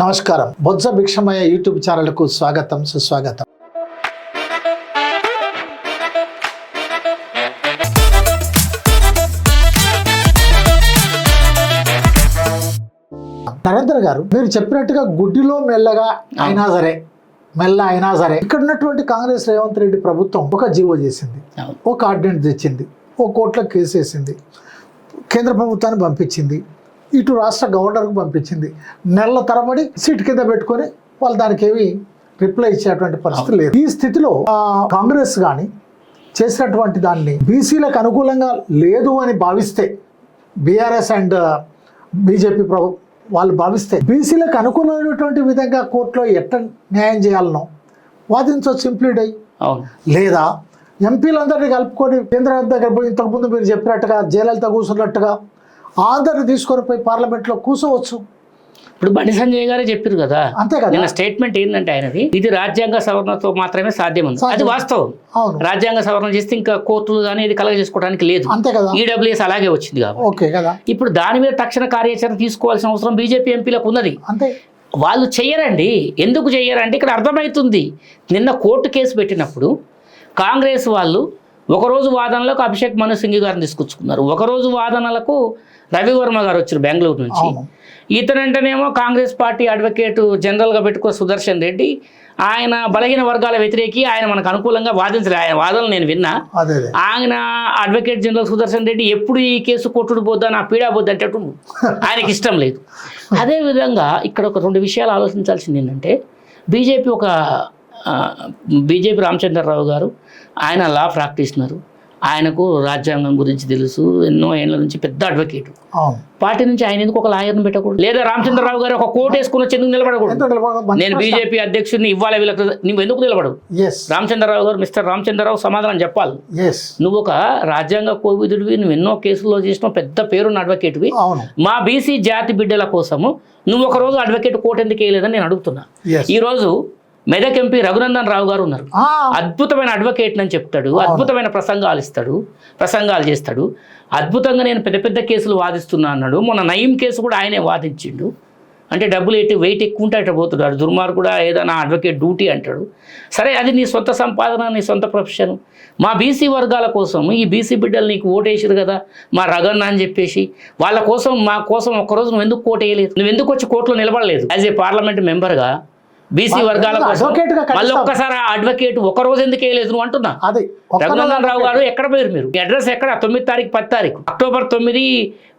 నమస్కారం. బొజ్జ భిక్షమయ్య యూట్యూబ్ ఛానల్కు స్వాగతం సుస్వాగతం. నరేంద్ర గారు మీరు చెప్పినట్టుగా గుడ్డిలో మెల్లగా అయినా సరే మెల్ల అయినా సరే ఇక్కడ ఉన్నటువంటి కాంగ్రెస్ రేవంత్ రెడ్డి ప్రభుత్వం ఒక జీవో చేసింది. ఒక ఆర్డినెన్స్ తెచ్చింది ఓ కోర్టులో కేసు వేసింది కేంద్ర ప్రభుత్వాన్ని పంపించింది ఇటు రాష్ట్ర గవర్నర్కు పంపించింది. నెలల తరబడి సీట్ కింద పెట్టుకొని వాళ్ళు దానికి ఏమి రిప్లై ఇచ్చేటువంటి పరిస్థితి లేదు. ఈ స్థితిలో కాంగ్రెస్ కానీ చేసినటువంటి దాన్ని బీసీలకు అనుకూలంగా లేదు అని భావిస్తే బీఆర్ఎస్ అండ్ బీజేపీ ప్రభు వాళ్ళు భావిస్తే బీసీలకు అనుకూలమైనటువంటి విధంగా కోర్టులో ఎట్ట న్యాయం చేయాలనో వాదించవచ్చు ఇంప్లీడ్ అయ్యి. లేదా ఎంపీలందరినీ కలుపుకొని కేంద్ర దగ్గర ఇంతకుముందు మీరు చెప్పినట్టుగా జయలలిత కూర్చున్నట్టుగా అందరిని తీసుకొని పోయి పార్లమెంట్లో కూర్చోవచ్చు ఇప్పుడు బండి సంజయ్ గారే చెప్పారు కదా. అంతే కదా. నిన్న స్టేట్మెంట్ ఏంటంటే ఆయనది ఇది రాజ్యాంగ సవరణతో మాత్రమే సాధ్యం ఉంది. అది వాస్తవం. రాజ్యాంగ సవరణ చేస్తే ఇంకా కోర్టులు కానీ ఇది కలగ చేసుకోవడానికి లేదు. అంతే కదా. ఈడబ్ల్యూఎస్ అలాగే వచ్చింది కాబట్టి. ఓకే కదా. ఇప్పుడు దాని మీద తక్షణ కార్యాచరణ తీసుకోవాల్సిన అవసరం బీజేపీ ఎంపీలకు ఉన్నది. అంతే. వాళ్ళు చెయ్యరండి. ఎందుకు చెయ్యరంటే ఇక్కడ అర్థమవుతుంది నిన్న కోర్టు కేసు పెట్టినప్పుడు కాంగ్రెస్ వాళ్ళు ఒకరోజు వాదనలకు అభిషేక్ మను సింగ్ గారిని తీసుకొచ్చుకున్నారు. ఒకరోజు వాదనలకు రవివర్మ గారు వచ్చారు బెంగళూరు నుంచి. ఇతనంటేనేమో కాంగ్రెస్ పార్టీ అడ్వకేట్ జనరల్గా పెట్టుకున్న సుదర్శన్ రెడ్డి. ఆయన బలహీన వర్గాల వ్యతిరేకి ఆయన మనకు అనుకూలంగా వాదించలే. ఆయన వాదనలు నేను విన్నా. ఆయన అడ్వకేట్ జనరల్ సుదర్శన్ రెడ్డి ఎప్పుడు ఈ కేసు కొట్టుడు పోద్దా నా పీడా పోద్దా అంటే ఆయనకి ఇష్టం లేదు. అదేవిధంగా ఇక్కడ ఒక రెండు విషయాలు ఆలోచించాల్సింది ఏంటంటే బీజేపీ ఒక బీజేపీ రామచంద్రరావు గారు ఆయన లా ప్రాక్టీషనరు ఆయనకు రాజ్యాంగం గురించి తెలుసు ఎన్నో ఏళ్ళ నుంచి పెద్ద అడ్వకేట్ పార్టీ నుంచి ఆయన ఎందుకు ఒక లాయర్ని పెట్టకూడదు? లేదా రామచంద్రరావు గారు ఒక కోట్ వేసుకుని వచ్చి ఎందుకు నిలబడకూడదు? నేను బీజేపీ అధ్యక్షుడిని ఇవ్వాలి వీళ్ళకి. నువ్వు ఎందుకు నిలబడవు? రామచంద్రరావు గారు మిస్టర్ రామచంద్రరావు సమాధానం చెప్పాలి. నువ్వు ఒక రాజ్యాంగ కోవిదుడివి నువ్వు ఎన్నో కేసుల్లో చేసిన పెద్ద పేరున్న అడ్వకేట్వి మా బీసీ జాతి బిడ్డల కోసము నువ్వు ఒక రోజు అడ్వకేట్ కోర్టు ఎందుకు వేయలేదని నేను అడుగుతున్నా. ఈరోజు మెదక్ ఎంపీ రఘునందన్ రావు గారు ఉన్నారు. అద్భుతమైన అడ్వకేట్ అని చెప్తాడు అద్భుతమైన ప్రసంగాలు ఇస్తాడు ప్రసంగాలు చేస్తాడు. అద్భుతంగా నేను పెద్ద పెద్ద కేసులు వాదిస్తున్నా అన్నాడు. మొన్న నయీం కేసు కూడా ఆయనే వాదించిండు. అంటే డబ్బులు ఎట్టి వెయిట్ ఎక్కువ ఉంటే అట్లా పోతున్నాడు దుర్మార్గుడా ఏదైనా అడ్వకేట్ డ్యూటీ అంటాడు. సరే అది నీ సొంత సంపాదన నీ సొంత ప్రొఫెషన్ మా బీసీ వర్గాల కోసం ఈ బీసీ బిడ్డలు నీకు ఓటేసారు కదా మా రగన్న అని చెప్పేసి వాళ్ళ కోసం మా కోసం ఒక్కరోజు నువ్వు ఎందుకు కోటేయలేదు నువ్వు ఎందుకు వచ్చి కోర్టులో నిలబడలేదు? యాజ్ ఏ పార్లమెంట్ మెంబర్గా బీసీ వర్గాల కోసం మళ్ళీ ఒక్కసారి అడ్వకేట్ ఒక రోజు ఎందుకు వేయలేదు నువ్వు అంటున్నా? అది రఘునందన్ రావు గారు ఎక్కడ పోయారు మీరు? అడ్రస్ ఎక్కడ? తొమ్మిది తారీఖు పది తారీఖు. అక్టోబర్ తొమ్మిది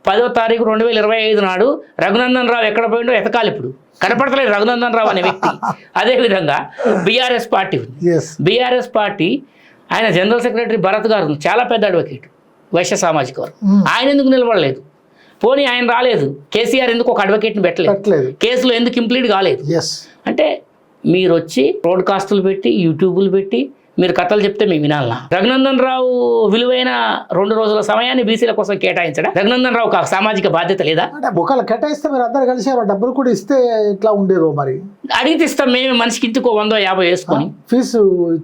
పదో తారీఖు రెండు వేల ఇరవై ఐదు నాడు రఘునందన్ రావు ఎక్కడ పోయిండో ఎతకాలి ఇప్పుడు. కనపడతలేదు రఘునందన్ రావు అనే వ్యక్తి. అదేవిధంగా బీఆర్ఎస్ పార్టీ ఉంది. ఎస్ బీఆర్ఎస్ పార్టీ ఆయన జనరల్ సెక్రటరీ భరత్ గారు. చాలా పెద్ద అడ్వకేట్ వైశ్య సామాజిక వర్గం. మ్మ్. ఆయన ఎందుకు నిలబడలేదు? పోనీ ఆయన రాలేదు. కేసీఆర్ ఎందుకు ఒక అడ్వకేట్ని పెట్టలేదు? పెట్టలేదు. కేసులో ఎందుకు ఇంప్లీట్ కాలేదు? అంటే మీరు వచ్చి బ్రాడ్కాస్టులు పెట్టి యూట్యూబులు పెట్టి మీరు కథలు చెప్తే మేము వినాలనా? రఘునందన్ రావు విలువైన రెండు రోజుల సమయాన్ని బీసీల కోసం కేటాయించడా? రఘునందన్ రావుకు ఆ సామాజిక బాధ్యత లేదా? అంటే బుక్కలు కేటాయిస్తే మీరు అందరు కలిసి డబ్బులు కూడా ఇస్తే ఇట్లా ఉండేదో మరి? అడిగితే ఇస్తాం మేము మనిషికి ఇంటికో వందో యాభై వేసుకొని. ఫీజు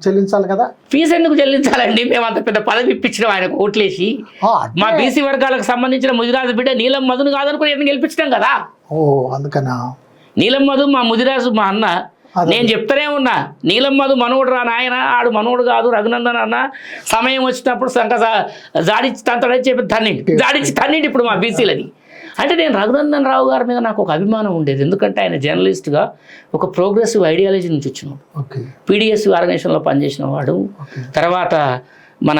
చెల్లించాలి కదా? ఫీజు ఎందుకు చెల్లించాలండి? మేము అంత పెద్ద పదవి ఇప్పించడం ఆయనకు ఓట్లేసి. మా బీసీ వర్గాలకు సంబంధించిన ముదిరాజు బిడ్డ నీలం మధును కాదనుకుని ఎన్ని గెలిపించడం కదా? ఓ అందుకనా? నీలం మధు మా ముదిరాజు మా అన్న. నేను చెప్తానే ఉన్నా నీలం మధు మనోడు రా నాయన ఆడు మనోడు కాదు రఘునందన్ అన్న. సమయం వచ్చినప్పుడు సంక జాడించి తంతడని చెప్పి తన్నిండి. జాడించి తన్నిండి ఇప్పుడు మా బీసీలని. అంటే నేను రఘునందన్ రావు గారి మీద నాకు ఒక అభిమానం ఉండేది. ఎందుకంటే ఆయన జర్నలిస్ట్గా ఒక ప్రోగ్రెసివ్ ఐడియాలజీ నుంచి వచ్చినాడు. పీడిఎస్ ఆర్గనైజేషన్లో పనిచేసిన వాడు. తర్వాత మన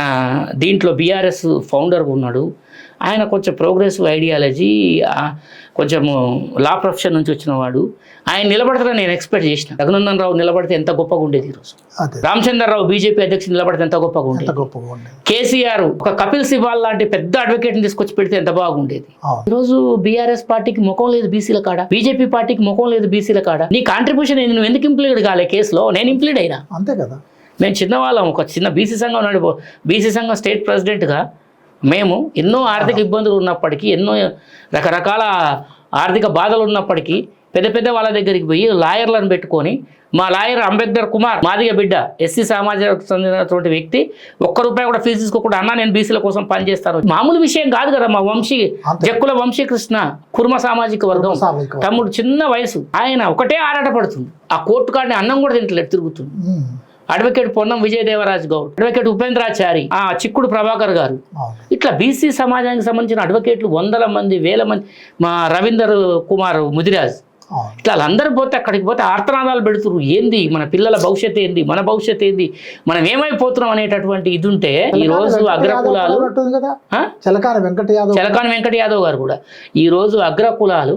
దీంట్లో బీఆర్ఎస్ ఫౌండర్గా ఉన్నాడు. ఆయన కొంచెం ప్రోగ్రెసివ్ ఐడియాలజీ కొంచెము లా ప్రొఫెషన్ నుంచి వచ్చిన వాడు. ఆయన నిలబడతారని నేను ఎక్స్పెక్ట్ చేసిన. రఘునందన్ రావు నిలబడితే ఎంత గొప్పగా ఉండేది ఈరోజు. రామచంద్రరావు బీజేపీ అధ్యక్షుడు నిలబడితే ఎంత గొప్పగా ఉండేది. కేసీఆర్ ఒక కపిల్ సిబాల్ లాంటి పెద్ద అడ్వకేట్ని తీసుకొచ్చి పెడితే ఎంత బాగుండేది ఈరోజు బీఆర్ఎస్ పార్టీకి ముఖం లేదు బీసీల కాడ. బీజేపీ పార్టీకి ముఖం లేదు బీసీల కాడ. నీ కాంట్రిబ్యూషన్ ఏంది నువ్వు ఎందుకు ఇంప్లీడ్ కాలే కేసులో? నేను ఇంప్లీడ్ అయినా. అంతే కదా. మేము చిన్నవాళ్ళం ఒక చిన్న బీసీ సంఘం నడిపో బీసీ సంఘం స్టేట్ ప్రెసిడెంట్గా. మేము ఎన్నో ఆర్థిక ఇబ్బందులు ఉన్నప్పటికీ ఎన్నో రకరకాల ఆర్థిక బాధలు ఉన్నప్పటికీ పెద్ద పెద్ద వాళ్ళ దగ్గరికి పోయి లాయర్లను పెట్టుకొని మా లాయర్ అంబేద్కర్ కుమార్ మాదిగ బిడ్డ ఎస్సీ సమాజానికి చెందినటువంటి వ్యక్తి ఒక్క రూపాయి కూడా ఫీజు తీసుకోకుండా అన్న నేను బీసీల కోసం పనిచేస్తాను. మామూలు విషయం కాదు కదా మా వంశీ. జక్కుల వంశీకృష్ణ కుర్మ సామాజిక వర్గం. సామాజిక. తమ్ముడు చిన్న వయసు. ఆయన ఒకటే ఆరాట పడుతుంది ఆ కోర్టు కాడిని అన్నం కూడా తింటలేడు తిరుగుతుంది. అడ్వకేట్ పొన్నం విజయదేవరాజ్ గౌడ్ అడ్వకేట్ ఉపేంద్రాచారి ఆ చిక్కుడు ప్రభాకర్ గారు. ఇట్లా బీసీ సమాజానికి సంబంధించిన అడ్వకేట్లు వందల మంది వేల మంది మా రవీందర్ కుమార్ ముదిరాజ్. ఇట్లా వాళ్ళందరూ పోతే అక్కడికి పోతే ఆర్తనాదాలు పెడుతున్నారు ఏంది? మన పిల్లల భవిష్యత్తు ఏంది? మన భవిష్యత్తు ఏంది? మనం ఏమైపోతున్నాం అనేటటువంటి ఇది ఉంటే ఈ రోజు అగ్రకులాలు ఆ? చిలకాని వెంకట యాదవ్ చలకాని వెంకట యాదవ్ గారు కూడా. ఈ రోజు అగ్రకులాలు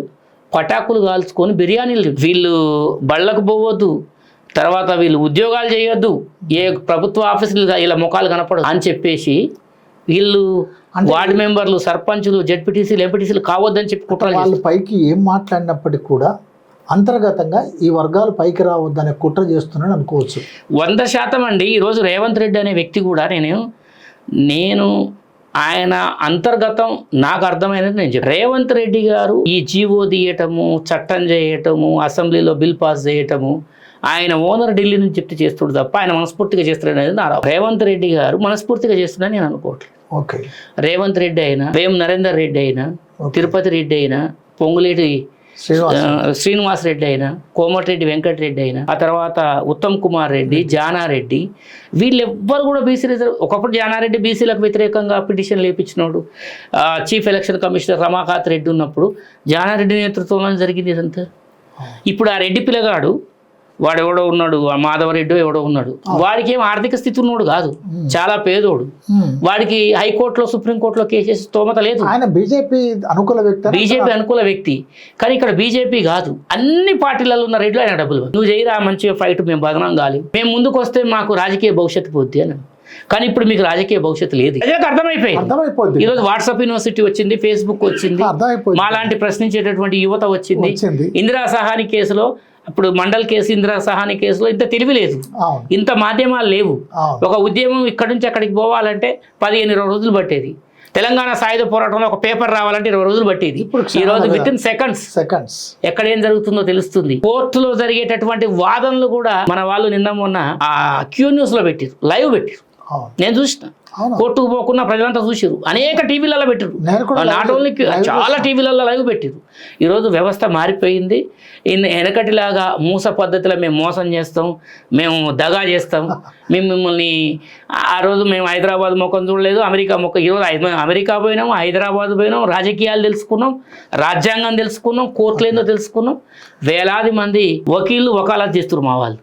పటాకులు కాల్చుకొని బిర్యానీలు. వీళ్ళు బళ్ళకు పోవద్దు. తర్వాత వీళ్ళు ఉద్యోగాలు చేయొద్దు. ఏ ప్రభుత్వ ఆఫీసులు ఇలా ముఖాలు కనపడదు అని చెప్పేసి వీళ్ళు వార్డు మెంబర్లు సర్పంచులు జడ్పీటీసీలు ఎంపీటీసీలు కావద్దని చెప్పి కుట్రలు వాళ్ళు పైకి ఏం మాట్లాడినప్పటికీ కూడా అంతర్గతంగా ఈ వర్గాలు పైకి రావద్దనే కుట్ర చేస్తున్నాడు అనుకోవచ్చు. వంద శాతం అండి. ఈరోజు రేవంత్ రెడ్డి అనే వ్యక్తి కూడా నేను నేను ఆయన అంతర్గతం నాకు అర్థమైనది నేను చెప్పాను రేవంత్ రెడ్డి గారు ఈ జీవో తీయటము చట్టం చేయటము అసెంబ్లీలో బిల్ పాస్ చేయటము ఆయన ఓనర్ ఢిల్లీ నుంచి చెప్తే చేస్తుడు తప్ప ఆయన మనస్ఫూర్తిగా చేస్తున్నాడు అనేది నా. రేవంత్ రెడ్డి గారు మనస్ఫూర్తిగా చేస్తున్నాడని నేను అనుకోవట్లేదు. ఓకే. రేవంత్ రెడ్డి అయినా వేం నరేందర్ రెడ్డి అయినా తిరుపతి రెడ్డి అయినా పొంగులేటి శ్రీనివాస్ రెడ్డి. అయినా కోమటిరెడ్డి వెంకటరెడ్డి అయినా ఆ తర్వాత ఉత్తమ్ కుమార్ రెడ్డి జానారెడ్డి వీళ్ళెవ్వరు కూడా బీసీ రిజర్వ్ ఒకప్పుడు జానారెడ్డి బీసీలకు వ్యతిరేకంగా petition లేపించినోడు chief election commissioner Ramakant Reddy ఉన్నప్పుడు జానారెడ్డి నేతృత్వంలో జరిగింది ఇదంతా. ఇప్పుడు ఆ రెడ్డి పిల్లగాడు వాడు ఎవడో ఉన్నాడు ఆ మాధవరెడ్డి ఎవడో ఉన్నాడు. వాడికి ఏం ఆర్థిక స్థితి ఉన్నోడు కాదు. చాలా పేదోడు. వాడికి హైకోర్టులో సుప్రీంకోర్టులో కేసేసి స్తోమత లేదు. ఆయన బీజేపీ అనుకూల వ్యక్తి బీజేపీ అనుకూల వ్యక్తి. కానీ ఇక్కడ బీజేపీ కాదు. అన్ని పార్టీలలో ఉన్న రెడ్లు ఆయన డబ్బులు నువ్వు చేయరా మంచిగా ఫైట్ మేము బదనం కాలి. మేము ముందుకు వస్తే మాకు రాజకీయ భవిష్యత్తు పోద్ది అని కానీ ఇప్పుడు మీకు రాజకీయ భవిష్యత్తు లేదు. ప్రజలకు అర్థమైపోయింది. ఈరోజు వాట్సాప్ యూనివర్సిటీ వచ్చింది ఫేస్బుక్ వచ్చింది. మాలాంటి ప్రశ్నించేటటువంటి యువత వచ్చింది. ఇందిరా సహాని కేసులో ఇప్పుడు మండల్ కేసు ఇందిరా సహాని కేసులో ఇంత తెలివి లేదు. ఇంత మాధ్యమాలు లేవు. ఒక ఉద్యమం ఇక్కడి నుంచి అక్కడికి పోవాలంటే పదిహేను ఇరవై రోజులు పట్టేది. తెలంగాణ సాయుధ పోరాటంలో ఒక పేపర్ రావాలంటే ఇరవై రోజులు పట్టేది. ఈ రోజు. విత్ ఇన్ సెకండ్స్ సెకండ్స్ ఎక్కడ ఏం జరుగుతుందో తెలుస్తుంది. కోర్టులో జరిగేటటువంటి వాదనలు కూడా మన వాళ్ళు నిన్న మొన్న ఆ క్యూ న్యూస్లో పెట్టారు లైవ్ పెట్టారు నేను చూసిన. కోర్టుకు పోకుండా ప్రజలంతా చూసారు అనేక టీవీలలో పెట్టారు నాట్ ఓన్లీ చాలా టీవీలలో లైవ్ పెట్టారు ఈరోజు వ్యవస్థ మారిపోయింది. ఇన్ వెనకటిలాగా మూస పద్ధతిలో మేము మోసం చేస్తాం. మేము దగా చేస్తాం. మేము మిమ్మల్ని ఆ రోజు మేము హైదరాబాద్ ముఖం చూడలేదు. అమెరికా ముఖం ఈరోజు అమెరికా పోయినాం హైదరాబాద్ పోయినాం రాజకీయాలు తెలుసుకున్నాం రాజ్యాంగం తెలుసుకున్నాం కోర్టులు ఏందో తెలుసుకున్నాం. వేలాది మంది వకీళ్ళు వకాలత్ చేస్తారు మా వాళ్ళు.